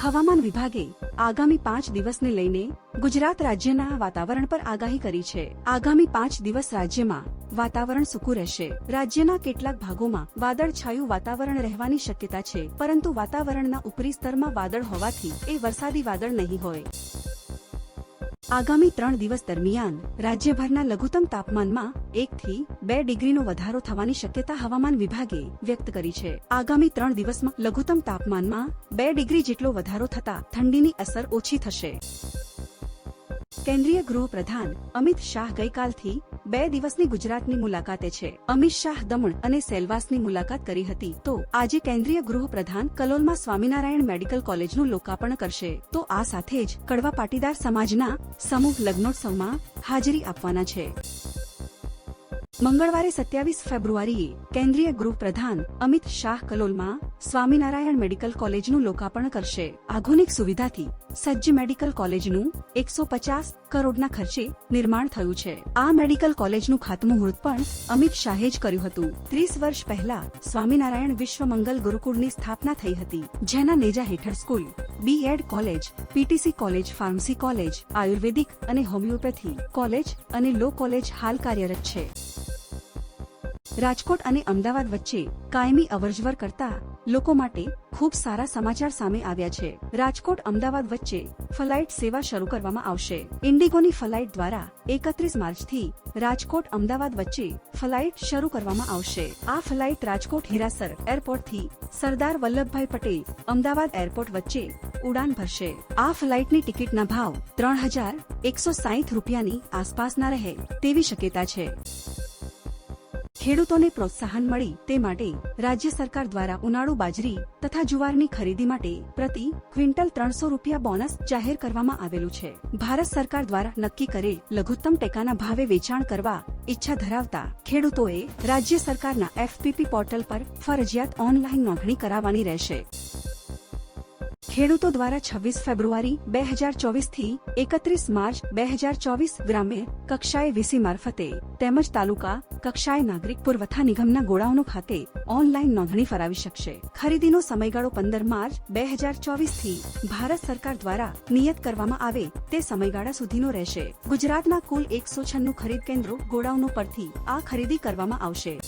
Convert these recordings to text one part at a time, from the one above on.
હવામાન વિભાગે આગામી પાંચ દિવસને લઈને ગુજરાત રાજ્યના વાતાવરણ પર આગાહી કરી છે. આગામી પાંચ દિવસ રાજ્યમાં વાતાવરણ સૂકું રહેશે. રાજ્યના કેટલાક ભાગોમાં વાદળછાયું વાતાવરણ રહેવાની શક્યતા છે, પરંતુ વાતાવરણના ઉપરી સ્તરમાં વાદળ હોવાથી એ વરસાદી વાદળ નહીં હોય. આગામી ત્રણ દિવસ દરમિયાન રાજ્યભરના લઘુત્તમ તાપમાનમાં એક થી બે ડિગ્રીનો વધારો થવાની શક્યતા હવામાન વિભાગે વ્યક્ત કરી છે. આગામી ત્રણ દિવસમાં લઘુત્તમ તાપમાનમાં બે ડિગ્રી જેટલો વધારો થતા ઠંડીની અસર ઓછી થશે. કેન્દ્રીય ગૃહ પ્રધાન અમિત શાહ ગઈકાલથી બે દિવસની ગુજરાતની મુલાકાતે છે. અમિત શાહ દમણ અને સેલવાસની મુલાકાત કરી હતી. તો આજે કેન્દ્રીય ગૃહ પ્રધાન કલોલમાં સ્વામિનારાયણ મેડિકલ કોલેજનું લોકાર્પણ કરશે. તો આ સાથે જ કડવા પાટીદાર સમાજના સમૂહ લગ્નોત્સવમાં હાજરી આપવાના છે. મંગળવારે સત્યાવીસ ફેબ્રુઆરીએ કેન્દ્રીય ગૃહ પ્રધાન અમિત શાહ કલોલમાં સ્વામિનારાયણ મેડિકલ કોલેજનું લોકાર્પણ કરશે. આધુનિક સુવિધાથી સજ્જ મેડિકલ કોલેજનું એકસો પચાસ કરોડના ખર્ચે નિર્માણ થયું છે. આ મેડિકલ કોલેજનું ખાતમુહૂર્ત પણ અમિત શાહે જ કર્યું હતું. ત્રીસ વર્ષ પહેલા સ્વામિનારાયણ વિશ્વ મંગલ ગુરુકુળની સ્થાપના થઈ હતી. જેના નેજા હેઠળ school B Ed college PTC college, pharmacy college, ayurvedic અને હોમિયોપેથી કોલેજ અને લો કોલેજ હાલ કાર્યરત છે. રાજકોટ અને અમદાવાદ વચ્ચે કાયમી અવરજવર કરતા લોકો માટે ખૂબ સારા સમાચાર સામે આવ્યા છે. રાજકોટ, અમદાવાદ વચ્ચે ફ્લાઇટ સેવા શરૂ કરવામાં આવશે. ઇન્ડિગોની ફ્લાઇટ દ્વારા એકત્રીસ માર્ચથી રાજકોટ, અમદાવાદ વચ્ચે ફ્લાઇટ શરૂ કરવામાં આવશે. આ ફ્લાઇટ રાજકોટ હિરાસર એરપોર્ટથી સરદાર વલ્લભભાઈ પટેલ અમદાવાદ એરપોર્ટ વચ્ચે ઉડાન ભરશે. આ ફ્લાઇટની ટિકિટના ભાવ ત્રણ હજાર એકસો સાહીઠ રૂપિયાની આસપાસના રહે તેવી શક્યતા છે. ખેડૂતોને પ્રોત્સાહન મળી તે માટે રાજ્ય સરકાર દ્વારા ઉનાળુ બાજરી તથા જુવારની ખરીદી માટે પ્રતિ ક્વિન્ટલ ત્રણસો રૂપિયા બોનસ જાહેર કરવામાં આવેલું છે. ભારત સરકાર દ્વારા નક્કી કરેલ લઘુત્તમ ટેકાના ભાવે વેચાણ કરવા ઈચ્છા ધરાવતા ખેડૂતોએ રાજ્ય સરકારના એફપીપી પોર્ટલ પર ફરજિયાત ઓનલાઈન નોંધણી કરાવવાની રહેશે. ખેડૂતો દ્વારા છવ્વીસ ફેબ્રુઆરી બે હજાર ચોવીસથી એકત્રીસ માર્ચ બે હજાર ચોવીસ ગ્રામ્ય કક્ષાએ વીસી મારફતે તેમજ તાલુકા કક્ષાએ નાગરિક પુરવઠા નિગમના ગોડાઉનો ખાતે ઓનલાઈન નોંધણી ફરાવી શકશે. ખરીદીનો સમયગાળો પંદર માર્ચ બે હજાર ચોવીસથી ભારત સરકાર દ્વારા નિયત કરવામાં આવે તે સમયગાળા સુધીનો રહેશે. ગુજરાતના કુલ એકસો છન્નું ખરીદ કેન્દ્રો ગોડાઉનો પરથી આ ખરીદી કરવામાં આવશે.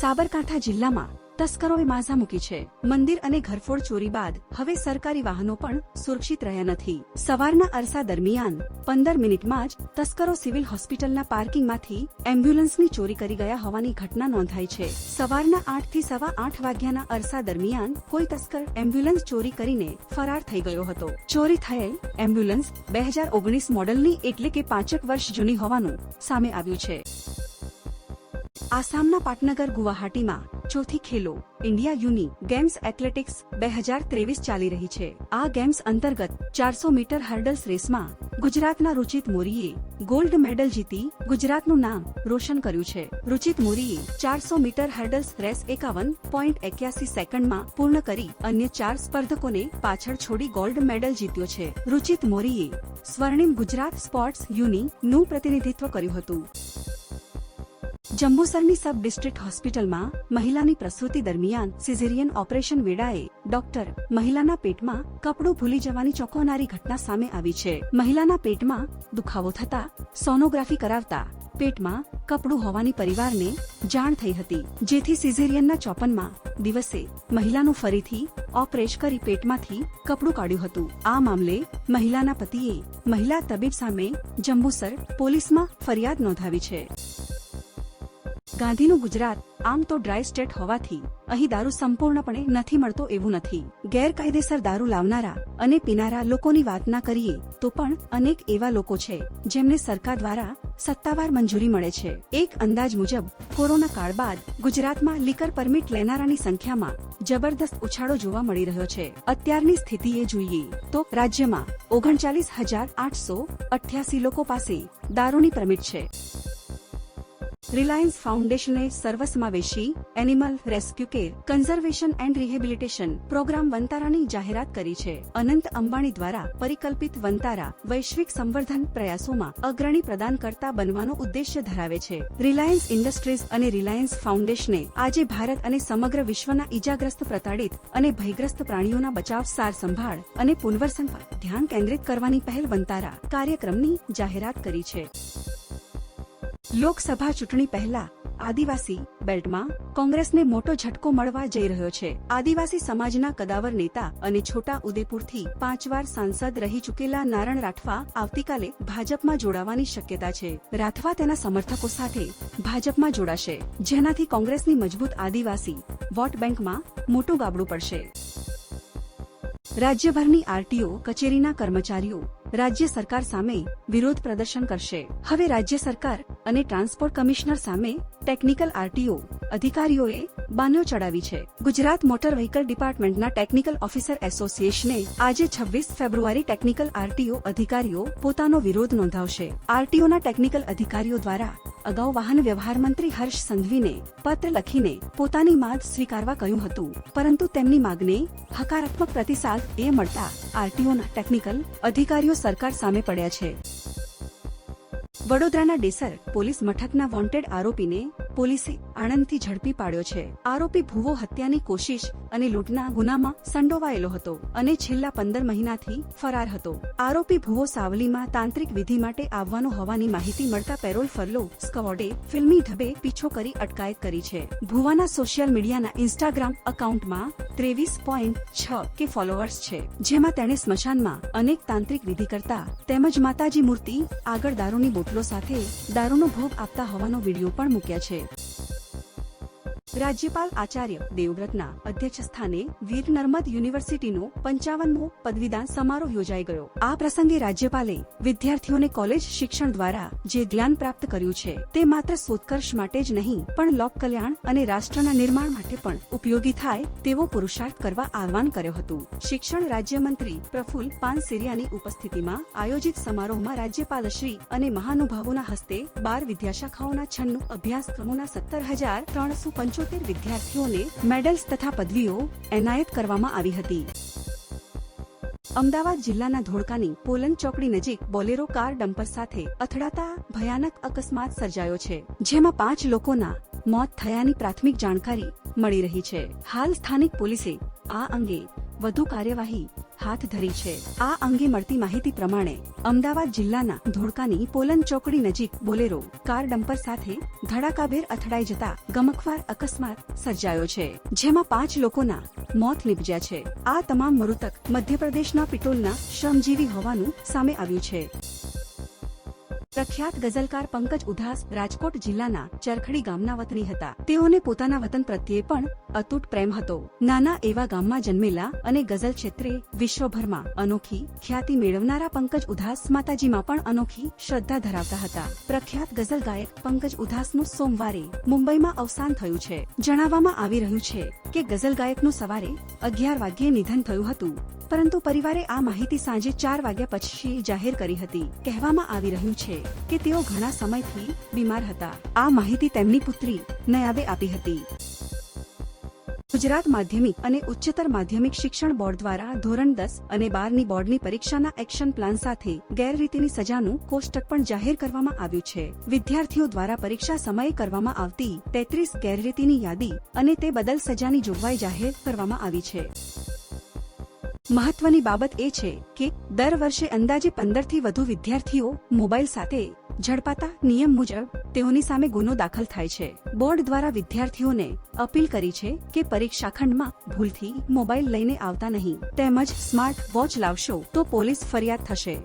સાબરકાંઠા જિલ્લામાં તસ્કરોએ માઝા મૂકી છે. મંદિર અને ઘરફોડ ચોરી બાદ હવે સરકારી વાહનો પણ સુરક્ષિત રહ્યા નથી. સવારના અરસા દરમિયાન પંદર મિનિટમાં જ તસ્કરો સિવિલ હોસ્પિટલના પાર્કિંગમાંથી એમ્બ્યુલન્સની ચોરી કરી ગયા હોવાની ઘટના નોંધાઈ છે. સવારના આઠથી સવા આઠ વાગ્યાના અરસા દરમિયાન કોઈ તસ્કર એમ્બ્યુલન્સ ચોરી કરીને ફરાર થઈ ગયો હતો. ચોરી થયેલ એમ્બ્યુલન્સ બે હજાર ઓગણીસ મોડલની એટલે કે પાંચક વર્ષ જૂની હોવાનું સામે આવ્યું છે. આસામના પાટનગર ગુવાહાટીમાં ચોથી Khelo. India uni games athletics બે હજાર ત્રેવીસ ચાલી રહી છે. આ ગેમ્સ અંતર્ગત ચારસો મીટર હર્ડલ્સ રેસમાં ગુજરાતના રુચિત મોરીએ ગોલ્ડ મેડલ જીતી ગુજરાતનું નામ રોશન કર્યું છે. રુચિત મોરીએ ચારસો મીટર હર્ડલ્સ રેસ એકાવન પોઈન્ટ એક્યાસી સેકન્ડમાં પૂર્ણ કરી અન્ય ચાર સ્પર્ધકોને પાછળ છોડી ગોલ્ડ મેડલ જીત્યો છે. રુચિત મોરીએ સ્વર્ણિમ ગુજરાત સ્પોર્ટ્સ યુની નું પ્રતિનિધિત્વ કર્યું હતું. જંબુસરની સબ ડિસ્ટ્રિક્ટ હોસ્પિટલમાં મહિલાની પ્રસૂતિ દરમિયાન સિઝેરિયન ઓપરેશન વેળાએ ડોક્ટર મહિલાના પેટમાં કપડું ભૂલી જવાની ચોંકાવનારી ઘટના સામે આવી છે. મહિલાના પેટમાં દુખાવો થતા, સોનોગ્રાફી કરાવતા પેટમાં કપડું હોવાની પરિવારને જાણ થઈ હતી. જેથી સિઝેરિયનના ચોપનમાં દિવસે મહિલાનું ફરીથી ઓપરેશ કરી પેટમાંથી કપડું કાઢ્યું હતું. આ મામલે મહિલાના પતિએ મહિલા તબીબ સામે જંબુસર પોલીસમાં ફરિયાદ નોંધાવી છે. ગાંધીનું ગુજરાત આમ તો ડ્રાય સ્ટેટ હોવાથી અહીં દારૂ સંપૂર્ણપણે નથી મળતો એવું નથી. ગેરકાયદેસર દારૂ લાવનારા અને પીનારા લોકોની વાત ના કરીએ તો પણ અનેક એવા લોકો છે જેમને સરકાર દ્વારા સત્તાવાર મંજૂરી મળે છે. એક અંદાજ મુજબ, કોરોના કાળ બાદ ગુજરાતમાં લીકર પરમિટ લેનારાની સંખ્યામાં જબરદસ્ત ઉછાળો જોવા મળી રહ્યો છે. અત્યારની સ્થિતિએ જોઈએ તો રાજ્યમાં ઓગણચાલીસ હજાર આઠસો અઠ્યાસી લોકો પાસે દારૂની પરમિટ છે. રિલાયન્સ ફાઉન્ડેશને સર્વસમાવેશી, animal rescue care, conservation and rehabilitation programme વંતારાની જાહેરાત કરી છે. અનંત અંબાણી દ્વારા પરિકલ્પિત વંતારા વૈશ્વિક સંવર્ધન પ્રયાસોમાં અગ્રણી પ્રદાન કરતા બનવાનો ઉદ્દેશ્ય ધરાવે છે. રિલાયન્સ ઇન્ડસ્ટ્રીઝ અને રિલાયન્સ ફાઉન્ડેશને આજે ભારત અને સમગ્ર વિશ્વના ઈજાગ્રસ્ત પ્રતાડિત અને ભયગ્રસ્ત પ્રાણીઓના બચાવ, સાર સંભાળ અને પુનર્વસન પર ધ્યાન કેન્દ્રિત કરવાની પહેલ વંતારા કાર્યક્રમની જાહેરાત કરી છે. લોકસભા ચૂંટણી પહેલા આદિવાસી બેલ્ટમાં કોંગ્રેસને મોટો ઝટકો મળવા જઈ રહ્યો છે. આદિવાસી સમાજના કદાવર નેતા અને છોટા ઉદેપુરથી પાંચ વાર સાંસદ રહી ચૂકેલા નારણ રાઠવા આવતીકાલે ભાજપમાં જોડાવાની શક્યતા છે. રાઠવા તેના સમર્થકો સાથે ભાજપમાં જોડાશે, જેનાથી કોંગ્રેસની મજબૂત આદિવાસી વોટ બેંકમાં મોટું ગાબડું પડશે. રાજ્યભરની આરટીઓ, કચેરીના કર્મચારીઓ રાજ્ય સરકાર સામે વિરોધ પ્રદર્શન કરશે. હવે રાજ્ય સરકાર અને ટ્રાન્સપોર્ટ કમિશનર સામે ટેકનિકલ આરટીઓ અધિકારીઓએ બાનો ચડાવી છે. ગુજરાત મોટર વ્હીકલ ડિપાર્ટમેન્ટના ટેકનિકલ ઓફિસર એસોસિએશને આજે છવ્વીસ ફેબ્રુઆરી ટેકનિકલ આરટીઓ અધિકારીઓ પોતાનો વિરોધ નોંધાવશે. આરટીઓના ટેકનિકલ અધિકારીઓ દ્વારા અગાઉ વાહન વ્યવહાર મંત્રી હર્ષ સંઘવીને પત્ર લખીને પોતાની માંગ સ્વીકારવા કહ્યું હતું. પરંતુ તેમની માંગને હકારાત્મક પ્રતિસાદ એ મળતા આરટીઓના ટેકનિકલ અધિકારીઓ સરકાર સામે પડ્યા છે. વડોદરાના ડેસર પોલીસ મથકના વોન્ટેડ આરોપીને પોલીસે આણંદથી ઝડપી પાડ્યો છે. આરોપી ભુવો હત્યાની કોશિશ અને લૂંટના ગુનામાં સંડોવાયેલો હતો અને છેલ્લા પંદર મહિનાથી ફરાર હતો. આરોપી ભુવો સાવલીમાં તાંત્રિક વિધિ માટે આવવાનો હોવાની માહિતી મળતા પેરોલ ફરલો સ્કવોડે ફિલ્મી ઢબે પીછો કરી અટકાયત કરી છે. ભુવાના સોશિયલ મીડિયાના ઇન્સ્ટાગ્રામ અકાઉન્ટમાં ત્રેવીસ પોઈન્ટ છ કે ફોલોઅર્સ છે, જેમાં તેણે સ્મશાનમાં અનેક તાંત્રિક વિધિ કરતા તેમજ માતાજી મૂર્તિ આગળ દારૂની બોટલો સાથે દારૂનો ભોગ આપતા હોવાનો વીડિયો પણ મૂક્યા છે. રાજ્યપાલ આચાર્ય દેવવ્રતના અધ્યક્ષસ્થાને વીર નર્મદ યુનિવર્સિટીનો પંચાવનમો પદવીદાન સમારોહ યોજાઈ ગયો. આ પ્રસંગે રાજ્યપાલે વિદ્યાર્થીઓને કોલેજ શિક્ષણ દ્વારા જે જ્ઞાન પ્રાપ્ત કર્યું છે તે માત્ર શોધકર્ષ માટે જ નહીં, પણ લોક કલ્યાણ અને રાષ્ટ્રના નિર્માણ માટે પણ ઉપયોગી થાય તેવો પુરુષાર્થ કરવા આહવાન કર્યું હતું. શિક્ષણ રાજ્યમંત્રી પ્રફુલ પાનસિરિયાની ઉપસ્થિતિમાં આયોજિત સમારોહમાં રાજ્યપાલશ્રી અને મહાનુભાવોના હસ્તે બાર વિદ્યાશાખાઓના છન્નું અભ્યાસક્રમોના સત્તર હજાર ત્રણસો પંચોતેર વિદ્યાર્થીઓને મેડલ્સ તથા પદવીઓ એનાયત કરવામાં આવી હતી. અમદાવાદ જિલ્લાના ધોળકાની પોલન ચોકડી નજીક બોલેરો કાર ડમ્પર સાથે અથડાતા ભયાનક અકસ્માત સર્જાયો છે, જેમાં પાંચ લોકોના મોત થયાની પ્રાથમિક જાણકારી મળી રહી છે. હાલ સ્થાનિક પોલીસે આ અંગે વધુ કાર્યવાહી હાથ ધરી છે. આ અંગે મળતી માહિતી પ્રમાણે અમદાવાદ જિલ્લાના ધોળકાની પોલન ચોકડી નજીક બોલેરો કાર ડમ્પર સાથે ધડાકાભેર અથડાઈ જતા ગમખવાર અકસ્માત સર્જાયો છે, જેમાં પાંચ લોકોના મોત નીપજ્યા છે. આ તમામ મૃતક મધ્યપ્રદેશના પિટોલના શ્રમજીવી હોવાનું સામે આવ્યું છે. પ્રખ્યાત ગઝલકાર પંકજ ઉધાસ રાજકોટ જિલ્લાના ચરખડી ગામના વતની હતા. તેઓને પોતાના વતન પ્રત્યે પણ અતૂટ પ્રેમ હતો. નાના એવા ગામમાં જન્મેલા અને ગઝલ ક્ષેત્રે વિશ્વભરમાં અનોખી ખ્યાતિ મેળવનારા પંકજ ઉધાસ માતાજીમાં પણ અનોખી શ્રદ્ધા ધરાવતા હતા. પ્રખ્યાત ગઝલ ગાયક પંકજ ઉધાસનું સોમવારે મુંબઈમાં અવસાન થયું છે. જણાવવામાં આવી રહ્યું છે કે ગઝલ ગાયકનું સવારે અગિયાર વાગ્યે નિધન થયું હતું. પરંતુ પરિવારે આ માહિતી સાંજે ચાર વાગ્યા પછી જાહેર કરી હતી. કહેવામાં આવી રહ્યું છે કે તેઓ ઘણા સમયથી બીમાર હતા. આ માહિતી તેમની પુત્રી નયાબે આપી હતી. ગુજરાત માધ્યમિક અને ઉચ્ચતર માધ્યમિક શિક્ષણ બોર્ડ દ્વારા ધોરણ દસ અને બારની બોર્ડની પરીક્ષાના એક્શન પ્લાન સાથે ગેરરીતિની સજાનું કોષ્ટક પણ જાહેર કરવામાં આવ્યું છે. વિદ્યાર્થીઓ દ્વારા પરીક્ષા સમયે કરવામાં આવતી તેત્રીસ ગેરરીતિની યાદી અને તે બદલ સજાની જોગવાઈ જાહેર કરવામાં આવી છે. મહત્વની બાબત એ છે કે દર વર્ષે અંદાજે પંદરથી વધુ વિદ્યાર્થીઓ મોબાઈલ સાથે ઝડપાતા નિયમ મુજબ તેઓની સામે ગુનો દાખલ થાય છે. બોર્ડ દ્વારા વિદ્યાર્થીઓને અપીલ કરી છે કે પરીક્ષા ખંડમાં ભૂલથી મોબાઈલ લઈને આવતા નહીં. તેમજ સ્માર્ટ વોચ લાવશો તો પોલીસ ફરિયાદ થશે.